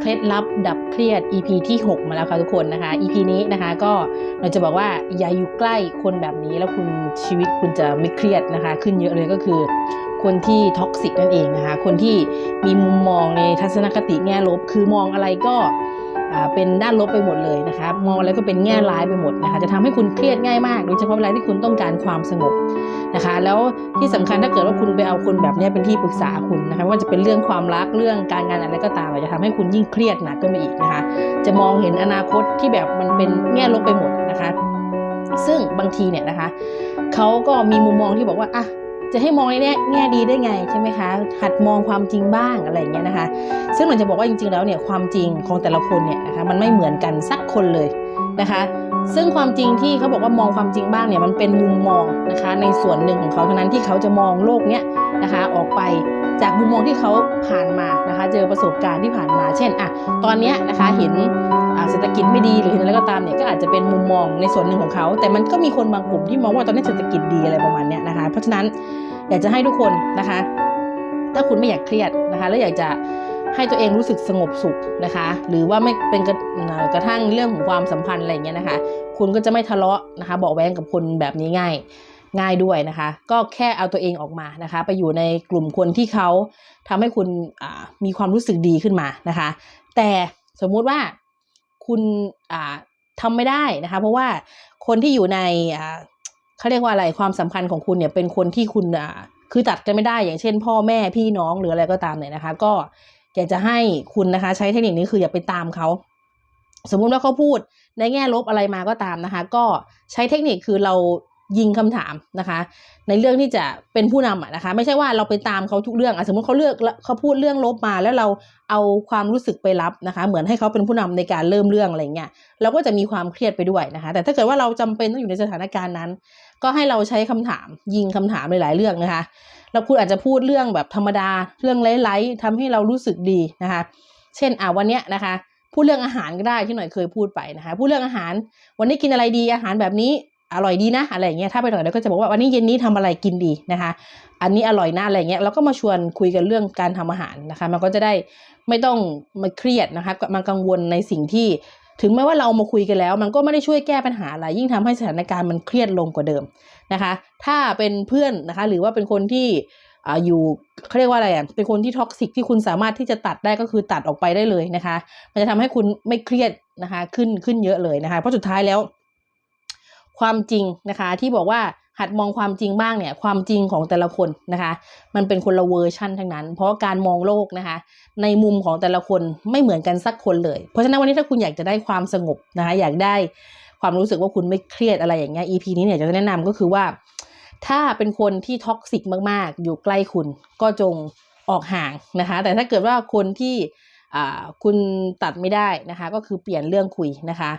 เคล็ดลับดับเครียด EP ที่ 6 มาแล้วค่ะทุกคนนะคะ EP นี้นะคะก็เราจะบอกว่าอย่าอยู่ใกล้คนแบบนี้แล้วคุณชีวิตคุณจะไม่เครียดนะคะ ขึ้นเยอะเลยก็คือ คนที่ท็อกซิกนั่นเองนะคะ คนที่มีมุมมองในทัศนคติแง่ลบ คือมองอะไรก็ เป็นด้านลบไปหมดเลยนะคะมองอะไรก็เป็นแง่ร้ายไปหมดนะคะจะทำให้คุณเครียดง่ายมากโดยเฉพาะเวลาที่คุณต้องการความสงบนะคะ แล้วที่สำคัญถ้าเกิดว่าคุณไปเอาคนแบบนี้เป็นที่ปรึกษาคุณนะคะว่าจะเป็นเรื่องความรักเรื่องการงานอะไรก็ตามอาจจะทำให้คุณยิ่งเครียดหนักขึ้นไปอีกนะคะ จะมองเห็นอนาคตที่แบบมันเป็นแง่ลบไปหมดนะคะ ซึ่งบางทีเนี่ยนะคะเขาก็มีมุมมองที่บอกว่าอะ จะให้มองในแง่แงดีได้ไงใช่ไหมคะ หัดมองความจริงบ้างอะไรอย่างเงี้ยนะคะ ซึ่งหนูจะบอกว่าจริงๆแล้วเนี่ยความจริงของแต่ละคนเนี่ยนะคะมันไม่เหมือนกันสักคนเลยนะคะ ซึ่งความจริงที่เขาบอกว่ามองความจริงบ้างเนี่ยมันเป็นมุมมองนะคะในส่วนหนึ่งของเขาเท่านั้นที่เขาจะมองโลกเนี้ยนะคะออกไปจากมุมมองที่เขาผ่านมานะคะ เจอประสบการณ์ที่ผ่านมา เช่นอะตอนเนี้ยนะคะเห็น ศรษฐกิจไม่ดีหรือเห็นอะไรก็ตามเนี่ยก็อาจจะเป็นมุมมองในส่วนหนึ่งของเขา แต่มันก็มีคนบางกลุ่มที่มองว่าตอนนี้เศรษฐกิจดีอะไรประมาณเนี้ยนะคะ เพราะฉะนั้นอยากจะให้ทุกคนนะคะ ถ้าคุณไม่อยากเครียดนะคะ แล้วอยากจะให้ตัวเองรู้สึกสงบสุขนะคะ หรือว่าไม่เป็นกระกระทั่งเรื่องของความสัมพันธ์อะไรอย่างเงี้ยนะคะ คุณก็จะไม่ทะเลาะนะคะเบาแว้งกับคนแบบนี้ง่ายง่ายด้วยนะคะ ก็แค่เอาตัวเองออกมานะคะ ไปอยู่ในกลุ่มคนที่เขาทำให้คุณมีความรู้สึกดีขึ้นมานะคะ แต่สมมุติว่า คุณอ่าทำไม่ได้นะคะ เพราะว่าคนที่อยู่ในอ่าเขาเรียกว่าอะไรความสัมพันธ์ของคุณเนี่ยเป็นคนที่คุณอ่าคือตัดกันไม่ได้ อย่างเช่น พ่อแม่พี่น้องหรืออะไรก็ตามเนี่ยนะคะ ก็อยากจะให้คุณนะคะ ใช้เทคนิคนี้คืออย่าไปตามเขาสมมุติว่าเขาพูดในแง่ลบอะไรมาก็ตามนะคะ ก็ใช้เทคนิคคือเรา ยิงคำถามนะคะ ในเรื่องที่จะเป็นผู้นำนะคะ ไม่ใช่ว่าเราไปตามเขาทุกเรื่องอสมมติเขาเลือกเขาพูดเรื่องลบมาแล้วเราเอาความรู้สึกไปรับนะคะ เหมือนให้เขาเป็นผู้นำในการเริ่มเรื่องอะไรเงี้ยเราก็จะมีความเครียดไปด้วยนะคะ แต่ถ้าเกิดว่าเราจำเป็นต้องอยู่ในสถานการณ์นั้น ก็ให้เราใช้คำถามยิงคำถามหลาย ๆ เรื่องนะคะแล้วคุณอาจจะพูดเรื่องแบบธรรมดาเรื่องไร้ๆทำให้เรารู้สึกดีนะคะ เช่นอ่าวันเนี้ยนะคะพูดเรื่องอาหารก็ได้ที่หน่อยเคยพูดไปนะคะ พูดเรื่องอาหารวันนี้กินอะไรดีอาหารแบบนี้ อร่อยดีนะอะไรอย่างเงี้ยถ้าไปหน่อยเราก็จะบอกว่าวันนี้เย็นนี้ทำอะไรกินดีนะคะ อันนี้อร่อยนะอะไรเงี้ยเราก็มาชวนคุยกันเรื่องการทำอาหารนะคะ มันก็จะได้ไม่ต้องมาเครียดนะคะมันกังวลในสิ่งที่ถึงแม้ว่าเรามาคุยกันแล้ว มันก็ไม่ได้ช่วยแก้ปัญหาอะไร ยิ่งทำให้สถานการณ์มันเครียดลงกว่าเดิมนะคะ ถ้าเป็นเพื่อนนะคะ หรือว่าเป็นคนที่อ่าอยู่เขาเรียกว่าอะไรอะเป็นคนที่ท็อกซิกที่คุณสามารถที่จะตัดได้ก็คือตัดออกไปได้เลยนะคะ มันจะทำให้คุณไม่เครียดนะคะ ขึ้นขึ้นเยอะเลยนะคะ เพราะสุดท้ายแล้ว ความจริงนะคะ ที่บอกว่าหัดมองความจริงบ้างเนี่ยความจริงของแต่ละคนนะคะ มันเป็นคนละเวอร์ชั่นทั้งนั้น เพราะการมองโลกนะคะ ในมุมของแต่ละคนไม่เหมือนกันสักคนเลย เพราะฉะนั้นวันนี้ถ้าคุณอยากจะได้ความสงบนะคะ อยากได้ความรู้สึกว่าคุณไม่เครียดอะไรอย่างเงี้ย EP นี้เนี่ยจะแนะนำก็คือว่า ถ้าเป็นคนที่ท็อกซิกมากๆ อยู่ใกล้คุณก็จงออกห่างนะคะ แต่ถ้าเกิดว่าคนที่คุณตัดไม่ได้นะคะ ก็คือเปลี่ยนเรื่องคุยนะคะ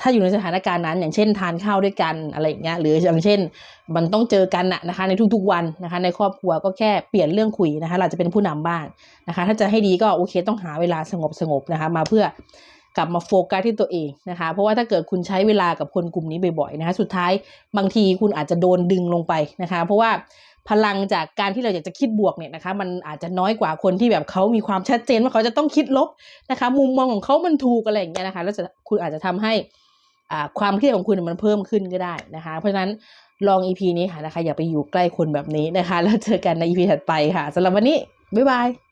ถ้าอยู่ในสถานการณ์นั้น อย่างเช่นทานข้าวด้วยกันอะไรอย่างเงี้ยหรืออย่างเช่น มันต้องเจอกันนะนะคะ ในทุกๆวันนะคะ ในครอบครัวก็แค่เปลี่ยนเรื่องคุยนะคะเราจะเป็นผู้นำบ้างนะคะ ถ้าจะให้ดีก็โอเคต้องหาเวลาสงบสงบๆนะคะ มาเพื่อกลับมาโฟกัสที่ตัวเองนะคะ เพราะว่าถ้าเกิดคุณใช้เวลากับคนกลุ่มนี้บ่อยๆนะคะ สุดท้ายบางทีคุณอาจจะโดนดึงลงไปนะคะ เพราะว่า พลังจากการที่เราอยากจะคิดบวกเนี่ยนะคะ มันอาจจะน้อยกว่าคนที่แบบเขามีความชัดเจนว่าเขาจะต้องคิดลบนะคะ มุมมองของเขามันถูกอะไรอย่างเงี้ยนะคะ แล้วจะคุณอาจจะทำให้อ่าความเครียดของคุณมันเพิ่มขึ้นก็ได้นะคะ เพราะฉะนั้นลอง EP นี้ค่ะนะคะ อย่าไปอยู่ใกล้คนแบบนี้นะคะ แล้วเจอกันใน EP ถัดไปค่ะสำหรับวันนี้บ๊ายบาย